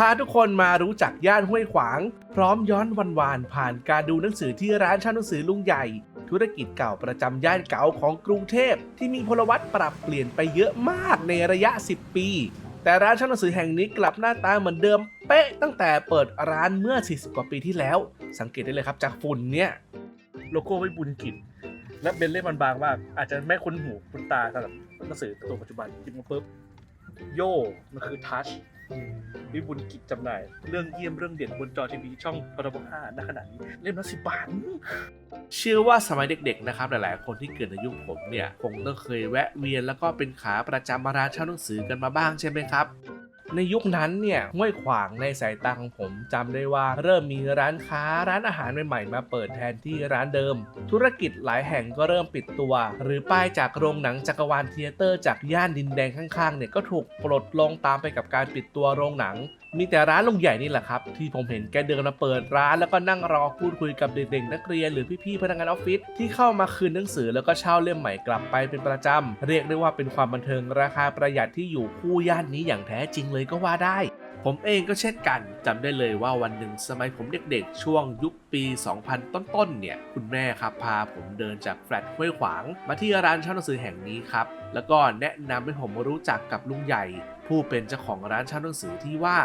พาทุกคนมารู้จักย่านห้วยขวาง พร้อมย้อนวันวานผ่านการดูหนังสือที่ร้านเช่าหนังสือลุงใหญ่ ธุรกิจเก่าประจำย่านเก่าของกรุงเทพ ที่มีพลวัตปรับเปลี่ยนไปเยอะมากในระยะ 10 ปี แต่ร้านเช่าหนังสือแห่งนี้กลับหน้าตาเหมือนเดิมเป๊ะตั้งแต่เปิดร้านเมื่อ 40 กว่าปีที่แล้ว สังเกตได้เลยครับจากฝุ่นเนี่ยโลโก้ไม่บุญกิจและเป็นเล่มันบางมากอาจจะไม่คุ้นหูคุ้นตาสำหรับหนังสือตัวปัจจุบันจิบมาปุ๊บโย่มันคือทัช วิบุญกิจจำหน่าย เรื่องเยี่ยมเรื่องเด่นบนจอทีวีช่องพรบห้าณขณะนี้เล่มละสิบบาทเชื่อว่าสมัยเด็กๆนะครับหลายๆ คนที่เกิดในยุคผมเนี่ยคงต้องเคยแวะเวียนแล้วก็เป็นขาประจำร้านเช่าหนังสือกันมาบ้างใช่ไหมครับ ในยุคนั้นเนี่ยห้วยขวางในสายตาของผมจำได้ว่าเริ่มมีร้านค้าร้านอาหารใหม่ๆมาเปิดแทนที่ร้านเดิม ธุรกิจหลายแห่งก็เริ่มปิดตัว หรือป้ายจากโรงหนังจักรวาลเทเตอร์จากย่านดินแดงข้างๆเนี่ยก็ถูกปลดลงตามไปกับการปิดตัวโรงหนัง มีแต่ร้านลุงใหญ่นี่แหละครับ ที่ผมเห็นแกเดินมาเปิดร้านแล้วก็นั่งรอพูดคุยกับเด็กๆนักเรียนหรือพี่ๆพนักงานออฟฟิศที่เข้ามาคืนหนังสือแล้วก็เช่าเล่มใหม่กลับไปเป็นประจำเรียกได้ว่าเป็นความบันเทิงราคาประหยัดที่อยู่คู่ย่านนี้อย่างแท้จริงเลยก็ว่าได้ ผมเองก็เช่นกันจำได้เลยว่าวันหนึ่งสมัยผมเด็กๆ ช่วงยุคปี 2000 ต้นๆ เนี่ย คุณแม่ครับพาผมเดินจากแฟลตห้วยขวาง มาที่ร้านเช่าหนังสือแห่งนี้ครับ แล้วก็แนะนำให้ผมรู้จักกับลุงใหญ่ ผู้เป็นเจ้าของร้านเช่าหนังสือที่ว่า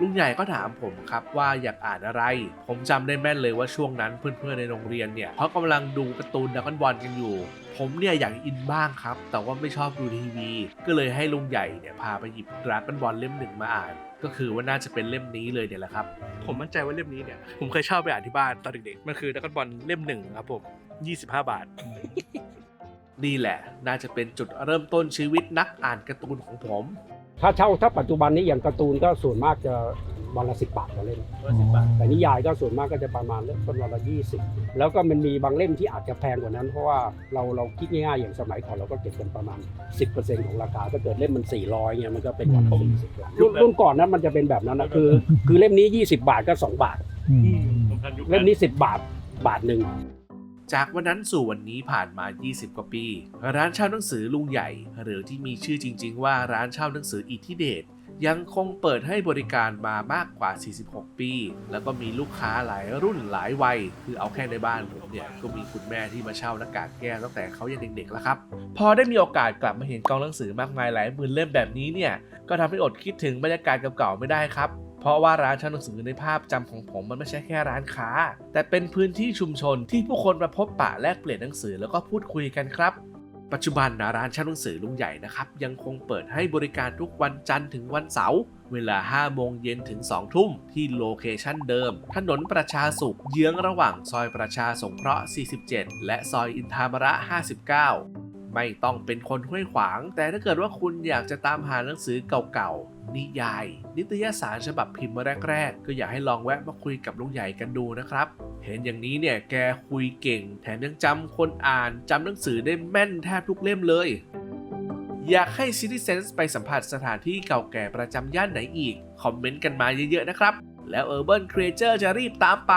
ลุงใหญ่ก็ถามผมครับว่าอยากอ่านอะไร ผมจำได้แม่นเลยว่าช่วงนั้นเพื่อนๆในโรงเรียนเนี่ยเขากำลังดูการ์ตูนดักกันบอลกันอยู่ ผมเนี่ยอยากอินบ้างครับ แต่ว่าไม่ชอบดูทีวี ก็เลยให้ลุงใหญ่เนี่ยพาไปหยิบดรากันบอลเล่มหนึ่งมาอ่าน ก็คือว่าน่าจะเป็นเล่มนี้เลยเนี่ยแหละครับ ผมมั่นใจว่าเล่มนี้เนี่ยผมเคยเช่าไปอ่านที่บ้านตอนเด็กๆมันคือดักบอลเล่มหนึ่งครับผม25 บาทนี่แหละ น่าจะเป็นจุดเริ่มต้นชีวิตนักอ่านการ์ตูนของผม ถ้าเช่าถ้าปัจจุบันนี้อย่างการ์ตูนก็ส่วนมากจะวันละสิบบาทต่อเล่ม แต่นิยายก็ส่วนมากก็จะประมาณเล่มต้นวันละยี่สิบแล้วก็มันมีบางเล่มที่อาจจะแพงกว่านั้น เพราะว่าเราเราคิดง่ายๆอย่างสมัยก่อนเราก็เก็บกันประมาณ 10%ของราคาถ้าเกิดเล่มมัน 400เนี่ยมันก็เป็นวันละสี่สิบรุ่นรุ่นก่อนนั้นมันจะเป็นแบบนั้นนะคือ คือเล่มนี้ 20 บาทก็ 2 บาทผมทันยุคเล่มนี้ 10 บาทบาทหนึ่ง จากวันนั้นสู่วันนี้ผ่านมา 20 กว่าปี ร้านเช่าหนังสือลุงใหญ่ หรือที่มีชื่อจริง ๆ ว่าร้านเช่าหนังสืออิทธิเดชยังคงเปิดให้บริการมามากกว่า 46 ปี แล้วก็มีลูกค้าหลายรุ่นหลายวัย คือเอาแค่ในบ้านผมเนี่ย ก็มีคุณแม่ที่มาเช่าหน้ากากแก้วตั้งแต่เขายังเด็กๆแล้วครับ พอได้มีโอกาสกลับมาเห็นกองหนังสือมากมายหลายหมื่นเล่มแบบนี้เนี่ย ก็ทำให้อดคิดถึงบรรยากาศเก่าๆไม่ได้ครับ เพราะว่าร้านเช่าหนังสือในภาพจำของผมมันไม่ใช่แค่ร้านค้า แต่เป็นพื้นที่ชุมชนที่ผู้คนมาพบปะแลกเปลี่ยนหนังสือแล้วก็พูดคุยกันครับปัจจุบันนะร้านเช่าหนังสือลุงใหญ่นะครับ ยังคงเปิดให้บริการทุกวันจันทร์ถึงวันเสาร์เวลา 5 โมงเย็นถึง 2 ทุ่ม ที่โลเคชั่นเดิม ถนนประชาสุข เยื้องระหว่างซอยประชาสงเคราะห์ 47 และซอยอินทามระ 59 ไม่ต้องเป็นคนห้วยขวาง แต่ถ้าเกิดว่าคุณอยากจะตามหาหนังสือเก่าๆ นิยาย นิตยสารฉบับพิมพ์แรกๆ ก็อยากให้ลองแวะมาคุยกับลุงใหญ่กันดูนะครับ เห็นอย่างนี้เนี่ยแกคุยเก่ง แถมยังจำคนอ่านจำหนังสือได้แม่นแทบทุกเล่มเลยอยากให้ Citizens ไปสัมผัสสถานที่เก่าแก่ประจำย่านไหนอีก คอมเมนต์กันมาเยอะๆนะครับ แล้ว Urban Creature จะรีบตามไป